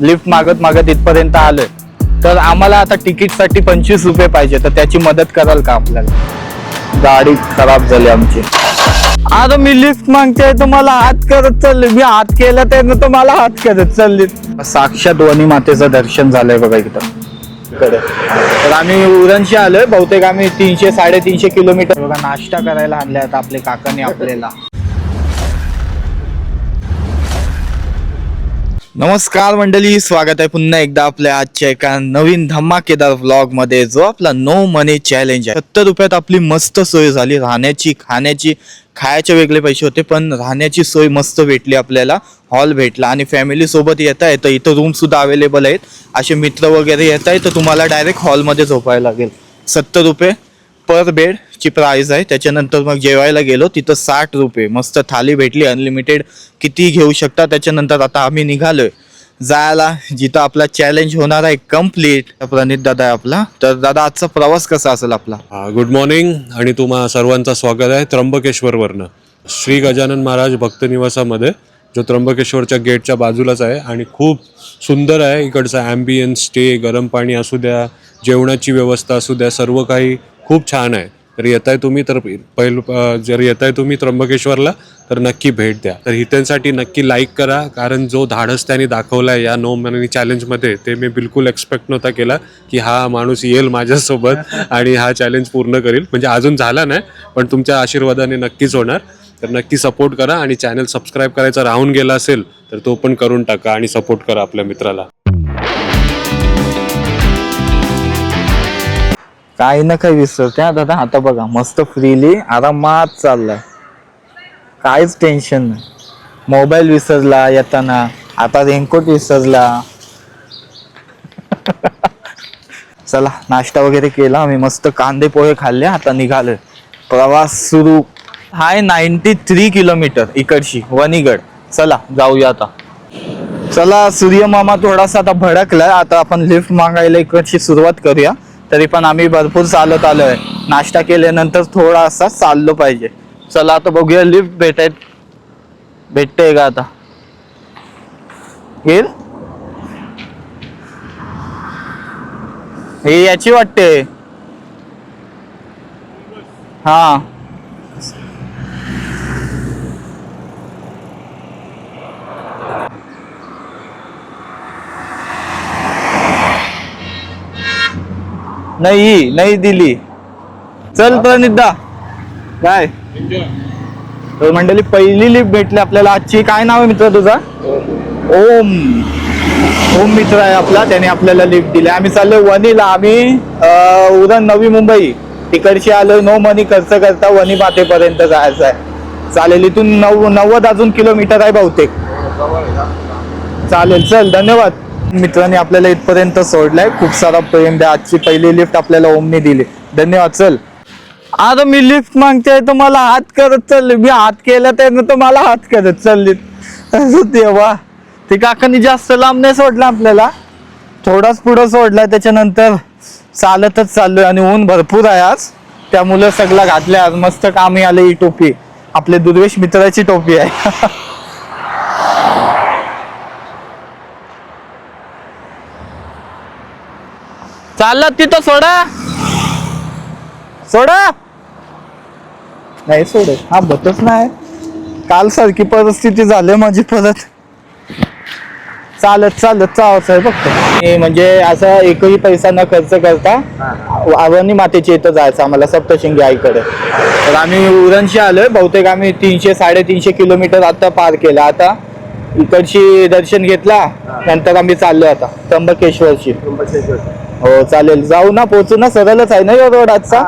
Lift मागत मागत इथपर्यंत आलोय. तर आम्हाला आता तिकीटसाठी पंचवीस रुपये पाहिजे तर त्याची मदत कराल का आपल्याला? गाडी खराब झाली आमची. आता मी लिफ्ट मागते तुम्हाला हात करत चालले मी हात केला त्यानं तुम्हाला हात करत चालले साक्षात वनी मातेचं दर्शन झालंय बघा इथं तर आम्ही उरणशी आलोय बहुतेक आम्ही तीनशे साडेतीनशे किलोमीटर. बघा नाश्ता करायला आणल्या आता आपले काकाने आपल्याला. नमस्कार मंडळी स्वागत आहे पुन्हा एकदा आपल्या आजच्या एका नवीन धमाकेदार व्लॉगमध्ये जो आपला नो मनी चॅलेंज आहे. सत्तर रुपयात आपली मस्त सोय झाली. राहण्याची खाण्याची खायचे वेगळे पैसे होते पण राहण्याची सोय मस्त भेटली आपल्याला. हॉल भेटला आणि फॅमिलीसोबत येत आहे तर इथं रूम सुद्धा अवेलेबल आहेत. असे मित्र वगैरे येत आहे तर तुम्हाला डायरेक्ट हॉलमध्ये झोपायला लागेल. सत्तर रुपये पर बेड ची प्राइस आहे. त्याच्यानंतर मग जेवायला गेलो तिथं साठ रुपये. मस्त थाली भेटली अनलिमिटेड किती घेऊ शकता? त्याच्यानंतर आता आम्ही निघालोय. जायला जिथं आपला चॅलेंज होणार आहे कंप्लीट प्रणित दादा आहे आपला. तर दादा आजचा प्रवास कसा असेल आपला? गुड मॉर्निंग आणि तुम्हा सर्वांचा स्वागत आहे त्र्यंबकेश्वरवरनं. श्री गजानन महाराज भक्त निवासामध्ये जो त्र्यंबकेश्वरच्या गेटच्या बाजूलाच आहे आणि खूप सुंदर आहे. इकडचा ॲम्बियन्स स्टे गरम पाणी असू द्या जेवणाची व्यवस्था असू द्या सर्व काही खूप छान आहे. तर येताय तुम्ही तर पहिलं जर येताय तुम्ही त्र्यंबकेश्वरला तर नक्की भेट द्या. तर हितेंसाठी नक्की लाईक करा कारण जो धाडस त्याने दाखवला आहे या नो मनी चॅलेंजमध्ये ते मी बिलकुल एक्सपेक्ट नव्हता केला की हा माणूस येईल माझ्यासोबत आणि हा चॅलेंज पूर्ण करील. म्हणजे अजून झाला नाही पण तुमच्या आशीर्वादाने नक्कीच होणार. तर नक्की सपोर्ट करा आणि चॅनल सबस्क्राईब करायचा राहून गेला असेल तर तो पण करून टाका आणि सपोर्ट करा आपल्या मित्राला. काही ना काही विसरते हा दादा आता बघा मस्त फ्रीली आरामात चाललाय. काहीच टेन्शन नाही. मोबाईल विसरला येताना. आता रेनकोट विसरला. चला नाश्ता वगैरे केला आम्ही. मस्त कांदे पोहे खाल्ले आता निघालोय. प्रवास सुरू. हाय नाईन्टी थ्री किलोमीटर इकडची वणीगड. चला जाऊया आता. चला सूर्यमामा थोडासा आता भडकलाय. आता आपण लिफ्ट मागायला इकडची सुरुवात करूया. तरी पण आम्ही भरपूर चालत आलोय. नाश्ता केल्यानंतर थोडासा चाललो पाहिजे. चला आता बघूया लिफ्ट भेटाय भेटते का आता? येईल हे याची वाटते. हा. नाही नाही दिली. चल प्रणिता काय? तर मंडळी पहिली लिफ्ट भेटली आपल्याला. आजची काय नाव आहे मित्र तुझा? ओम. ओम मित्र आहे आपला. त्याने आपल्याला लिफ्ट दिली. आम्ही चाललो वनीला आम्ही उरण नवी मुंबई. तिकडची आलो नो मनी खर्च करता वनी मातेपर्यंत जायचं आहे. चालेल इथून नऊ नव्वद अजून किलोमीटर आहे बहुतेक. चालेल चल धन्यवाद. मित्रांनी आपल्याला इथपर्यंत सोडलाय. खूप सारा प्रेम द्या. आजची पहिली लिफ्ट आपल्याला ओमने दिली. धन्यवाद चल. आता मी लिफ्ट मागते तुम्हाला हात करत चालले मी हात केला त्यानं तुम्हाला हात करत चालले देवा. ते काकांनी जास्त लांब नाही सोडला आपल्याला. थोडाच पुढं सोडलाय त्याच्यानंतर चालतच चाललोय आणि ऊन भरपूर आहे आज. त्यामुळं सगळं घातलंय. आज मस्त कामी आले ही टोपी. आपले दुर्वेश मित्राची टोपी आहे. चाललं तिथं सोडा. सोडा. नाही सोड. हा बतच नाही. काल सारखी परिस्थिती झाली माझी परत. चालत चालत चावाच आहे फक्त. म्हणजे असा एकही पैसा न खर्च करता आवणी मातेच्या इथं जायचं आम्हाला सप्तशृंगी आईकडे. तर आम्ही उरणशी आलोय बहुतेक आम्ही तीनशे साडेतीनशे किलोमीटर आता पार केलं. आता इकडची दर्शन घेतला नंतर आम्ही चाललो आता त्र्यंबकेश्वरची. हो चालेल. जाऊ ना पोचू ना. सरळच आहे ना या रोड आजचा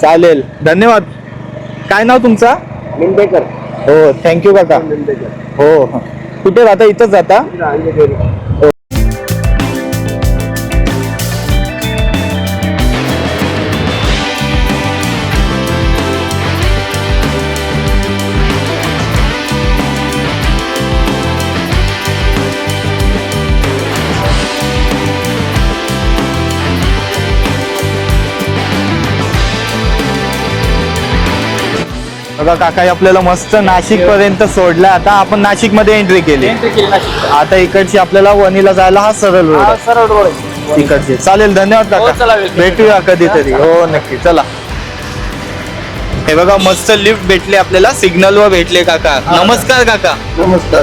चालेल. धन्यवाद. काय नाव तुमचा? हो थँक्यू काका. हो हो. कुठे राहता? इथंच जाता बघा काका आपल्याला मस्त नाशिक पर्यंत सोडलं. आता आपण नाशिकमध्ये एंट्री केली आता इकडची आपल्याला वणीला जायला हा सरळ रोड आहे. सरळ रोड आहे. इकडचे. चालेल धन्यवाद हो, चला, काका वेलकम. भेटूया कधीतरी. हो नक्की चला. हे बघा मस्त लिफ्ट भेटले आपल्याला. सिग्नल वर भेटले काका. नमस्कार काका. नमस्कार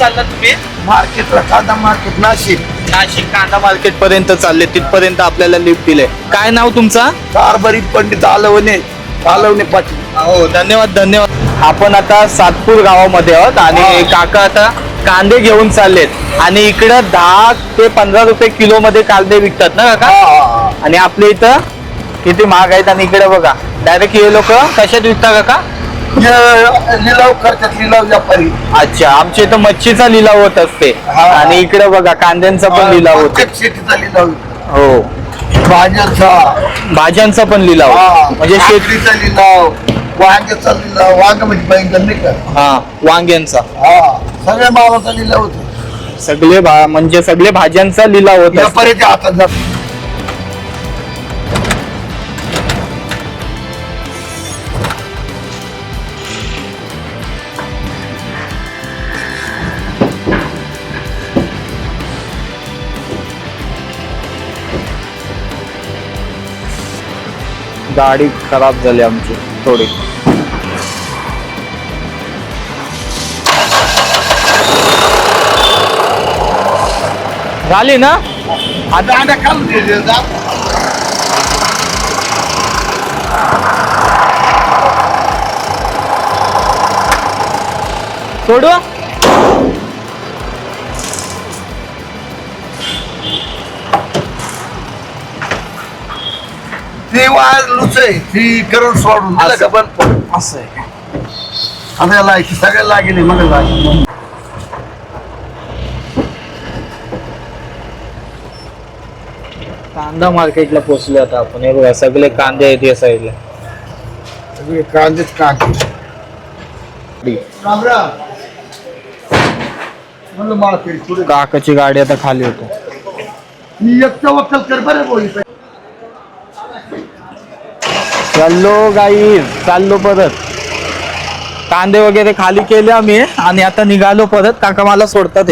चालला तुम्ही? मार्केटला कांदा मार्केट नाशिक. नाशिक. कांदा मार्केट पर्यंत चालले. तिथपर्यंत आपल्याला लिफ्ट दिले. काय नाव तुमचा? कारभारी पंडित आलवणे. आलवणे पाटील. हो धन्यवाद धन्यवाद. आपण आता सातपूर गावामध्ये आहोत आणि काका आता कांदे घेऊन चाललेत. आणि इकडं दहा ते पंधरा रुपये किलो मध्ये कांदे विकतात ना काका? आणि आपल्या इथं किती महाग आहेत आणि इकडे बघा. डायरेक्ट हे लोक कशात विकतात काका? हे लिलाव करतात लिलाव व्यापारी. अच्छा आमच्या इथं मच्छीचा लिलाव होत असते. हा. आणि इकडे बघा कांद्यांचा पण लिलाव होतो. शेतीचा लिलाव हो. भाज्याचा. भाज्यांचा पण लिलाव. म्हणजे शेत शेतीचा लिलाव. वांग्याचा लिलाव वांग म्हणजे बैंगन नाही का? हा वांग्यांचा. हा सगळ्या मालाचा लिलाव होतो. सगळे भा म्हणजे सगळे भाज्यांचा लिलाव होत. व्यापाऱ्याच्या हातात जात गाडी खराब झाली आमची थोडी. झाली ना? आता आता जा. सोडू? ती वाज आहे ती करून सोडून. का पण असं आहे. आता याला सगळ्याला लागेल मला लागेल. कांदा मार्केटला पोहोचले आता आपण. हे बघा सगळे कांदे आहेत या साईडला. सगळे कांदेच कांदे. राम राम म्हणलं मला तरी पुढे. काकाची गाडी आता खाली होती. मी एकटं वक्कल कर बरं बोली चाललो गाई चाललो परत. कांदे वगैरे खाली केले आम्ही आणि आता निघालो परत. काका मला सोडतात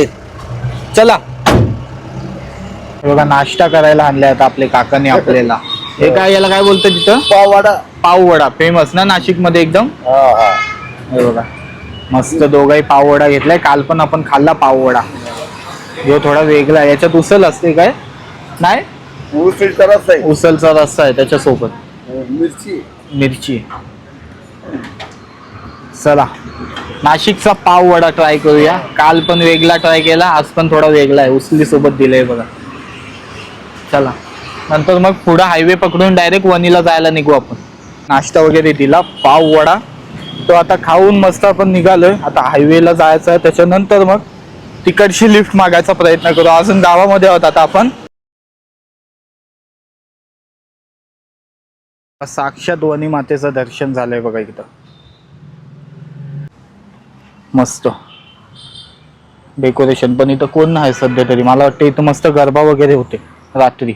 चला. हे बघा नाश्ता करायला आणले आता आपले काकाने आपल्याला. हे काय याला काय बोलतं तिथं? पाववाडा. पाव वडा फेमस ना नाशिकमध्ये एकदम? हा बघा. मस्त दोघाही पाव वडा घेतलाय. काल पण आपण खाल्ला पाव वडा जो थोडा वेगळा आहे. याच्यात उसल असते काय? नाही? उसळीचा रस आहे उसलचा रस्सा आहे त्याच्यासोबत. मिरची. मिरची. चला. नाशिकचा पाव वडा ट्राय करूया. काल पण वेगळा ट्राय केला आज पण थोडा वेगळा आहे. उचली सोबत दिलंय बघा. चला. नंतर मग पुढं हायवे पकडून डायरेक्ट वनीला जायला निघू आपण. नाश्ता वगैरे दिला पाव वडा. तो आता खाऊन मस्त आपण निघालोय. आता हायवेला जायचं आहे. त्याच्यानंतर मग तिकडची लिफ्ट मागायचा प्रयत्न करू. अजून गावामध्ये आहोत आता आपण. साक्षात वनी मातेचं दर्शन झालंय बघा इथं. मस्त. डेकोरेशन पण इथं कोण नाही सध्या तरी. मला वाटतं इथं मस्त गरबा वगैरे होते. रात्री.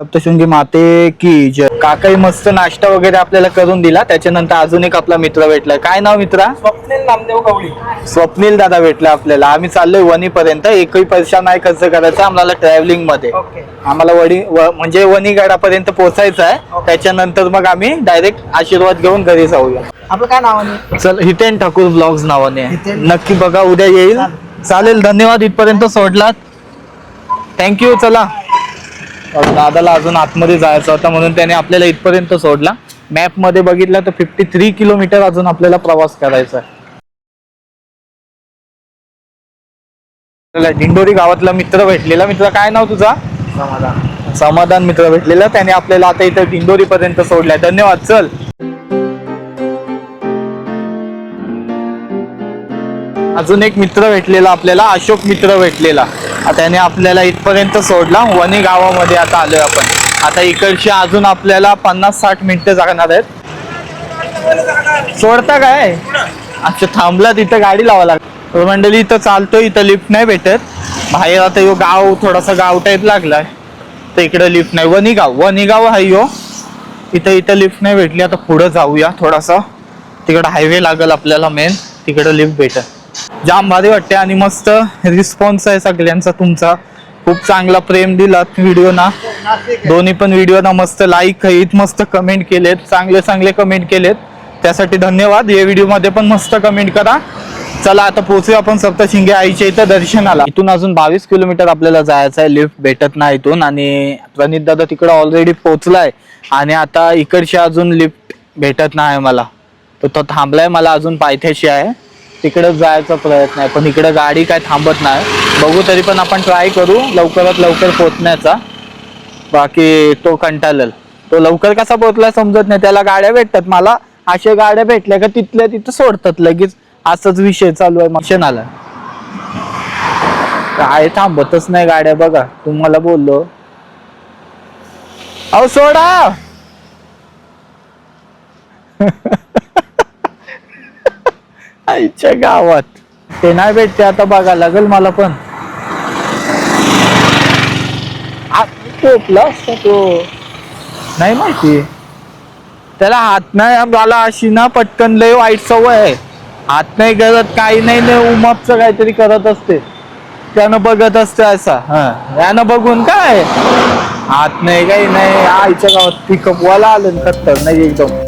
सप्तशृंगी माते की जय. काकाही मस्त नाश्ता वगैरे आपल्याला करून दिला. त्याच्यानंतर अजून एक आपला मित्र भेटलाय काय नाव मित्रा? स्वप्नील नामदेव गवळी. स्वप्नील दादा भेटला आपल्याला. आम्ही चाललोय वणी पर्यंत एकही पैसा नाही खर्च करायचा. आम्हाला ट्रॅव्हलिंगमध्ये. ओके आम्हाला वडी व- म्हणजे वणीगडापर्यंत पोहोचायचं आहे. त्याच्यानंतर मग आम्ही डायरेक्ट आशीर्वाद घेऊन घरी जाऊया. आपलं काय नाव आहे चल हितेन ठाकूर ब्लॉग्स नावाने आहे. हितेन. नक्की बघा उद्या येईल. चालेल धन्यवाद. इथपर्यंत सोडलात. थँक्यू चला. दादाला अजून आतमध्ये जायचं होतं म्हणून त्याने आपल्याला इथपर्यंत सोडला. मॅपमध्ये बघितलं तर फिफ्टी थ्री किलोमीटर अजून आपल्याला प्रवास करायचा आहे. दिंडोरी गावातला मित्र भेटलेला. मित्र काय नाव तुझा? समाधान. समाधान मित्र भेटलेला. त्याने आपल्याला आता इथं दिंडोरी पर्यंत सोडलाय धन्यवाद चल. अजून एक मित्र भेटलेला आपल्याला. अशोक मित्र भेटलेला. आता त्याने आपल्याला इथपर्यंत सोडला. वणी गावामध्ये आता आलोय आपण. आता इकडची अजून आपल्याला पन्नास साठ मिनिटं जाणार आहेत. सोडता काय? अच्छा थांबला तिथं गाडी लावा लागत मंडळी इथं चालतोय. इथं लिफ्ट नाही भेटत. बाहेर आता यो गाव थोडासा गाव टाईप लागलाय. तर इकडे लिफ्ट नाही. वनिगाव वनिगाव हाय यो. इथं इथं लिफ्ट नाही भेटली. आता पुढं जाऊया थोडासा. तिकडं हायवे लागल आपल्याला मेन तिकडं लिफ्ट भेटत जाम भारी वाटते आणि मस्त रिस्पॉन्स आहे सगळ्यांचा तुमचा. खूप चांगला प्रेम दिलात व्हिडिओ ना दोन्ही पण व्हिडिओ ना मस्त लाईक आहेत मस्त कमेंट केलेत चांगले चांगले कमेंट केलेत. त्यासाठी धन्यवाद. या व्हिडिओमध्ये पण मस्त कमेंट करा. चला आता पोहोचूया आपण सप्तशिंगे आईच्या इथं दर्शनाला. इथून अजून बावीस किलोमीटर आपल्याला जायचं आहे. लिफ्ट भेटत नाही इथून आणि प्रणित दादा तिकडे ऑलरेडी पोहोचलाय. आणि आता इकडची अजून लिफ्ट भेटत नाही मला तर तो थांबलाय मला अजून पायथ्याशी आहे. तिकडे जायचा प्रयत्न आहे पण इकडे गाडी काय थांबत नाही. बघू तरी पण आपण ट्राय करू लवकरात लवकर पोचण्याचा. बाकी तो कंटाळेल तो लवकर कसा पोहोचला समजत नाही त्याला गाड्या भेटतात मला. अशा गाड्या भेटल्या का तिथल्या तिथं सोडतात लगेच. असाच विषय चालू आहे मग आला. काय थांबतच नाही गाड्या बघा तुम्हाला बोललो. अहो सोडा! आईच्या गावात. ते नाही भेटते आता बघा लागेल मला पण. टोपला असता तो. नाही माहिती. त्याला हात नाही मला अशी ना पटकन लय वाईट सवय आहे. हात नाही करत काही नाही नाही उमापचं काहीतरी करत असते. त्यानं बघत असते असा. हा यानं बघून काय? हात नाही काही नाही. आईच्या गावात पिकअप वाला आलं खतर नाही एकदम.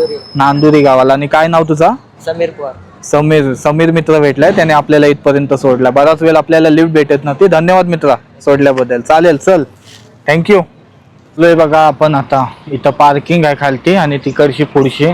नांदुरी. नांदुरी गावाला. आणि काय नाव तुझा? समीर पवार समीर समीर मित्र भेटलाय. त्याने आपल्याला इथपर्यंत सोडला. बराच वेळ आपल्याला लिफ्ट भेटत नव्हती. धन्यवाद मित्रा सोडल्याबद्दल. चालेल चल. थँक्यू लोय बघा आपण आता. इथं पार्किंग आहे खालती आणि तिकडची पुढची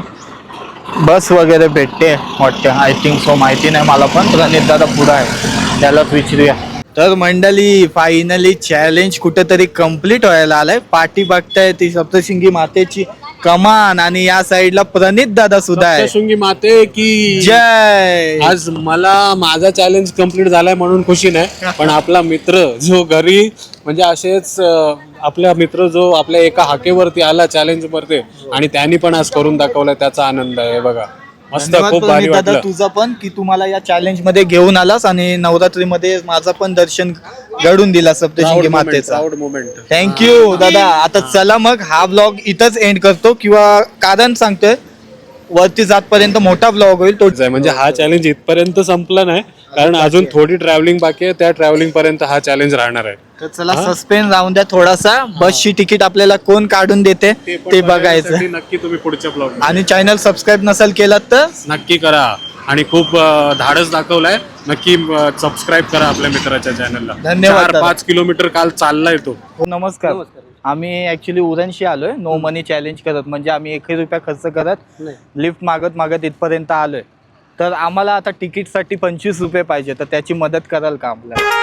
बस वगैरे भेटते वाटते. आय थिंक सो माहिती नाही मला पण. प्रणित दादा पुढं आहे. त्यालाच विचारूया. तर मंडळी फायनली चॅलेंज कुठेतरी कंप्लीट व्हायला आलंय. पाठी बघताय ती सप्तशिंगी मातेची. कमान आणि या साईडला प्रणित दादा सुद्धा आहे. सप्तशृंगी माते की जय! आज मला माझा चॅलेंज कंप्लीट झालाय म्हणून खुशी नाही पण आपला मित्र जो घरी म्हणजे असेच आपला मित्र जो आपल्या एका हाकेवरती आला चॅलेंज वरती आणि त्यांनी पण आज करून दाखवलाय त्याचा आनंद आहे बघा. मस्त धन्यवाद खूप भारी दादा वाटलं. तुझं पण की तुम्हाला या चॅलेंजमध्ये घेऊन आलास आणि नवरात्रीमध्ये माझं पण दर्शन घडून दिला सप्तशिंगी मातेचा. प्राऊड मोमेंट थँक्यू दादा. आता चला मग हा ब्लॉग इथंच एंड करतो किंवा कारण सांगतोय वरती जातपर्यंत मोठा ब्लॉग होईल तो. म्हणजे हा चॅलेंज इथपर्यंत संपला नाही कारण अजून थोडी ट्रॅव्हलिंग बाकी आहे त्या ट्रॅव्हलिंग पर्यंत हा चॅलेंज राहणार आहे. तर चला सस्पेन्स राहून द्या थोडासा. बसची तिकीट आपल्याला कोण काढून देते ते बघायचं नक्की तुम्ही पुढच्या ब्लॉग आणि चॅनल सबस्क्राईब नसेल केलं तर? नक्की करा. आणि खूप धाडस दाखवलाय. नक्की सबस्क्राईब करा आपल्या मित्राच्या चॅनलला धन्यवाद. पाच किलोमीटर काल चाललाय तो. हो, नमस्कार. आम्ही ऍक्च्युली उरणशी आलोय. नो मनी चॅलेंज करत. म्हणजे आम्ही एकही रुपया खर्च करत लिफ्ट मागत मागत इथपर्यंत आलोय. तर आम्हाला आता तिकीटसाठी पंचवीस रुपये पाहिजे. तर त्याची मदत कराल का आपल्याला?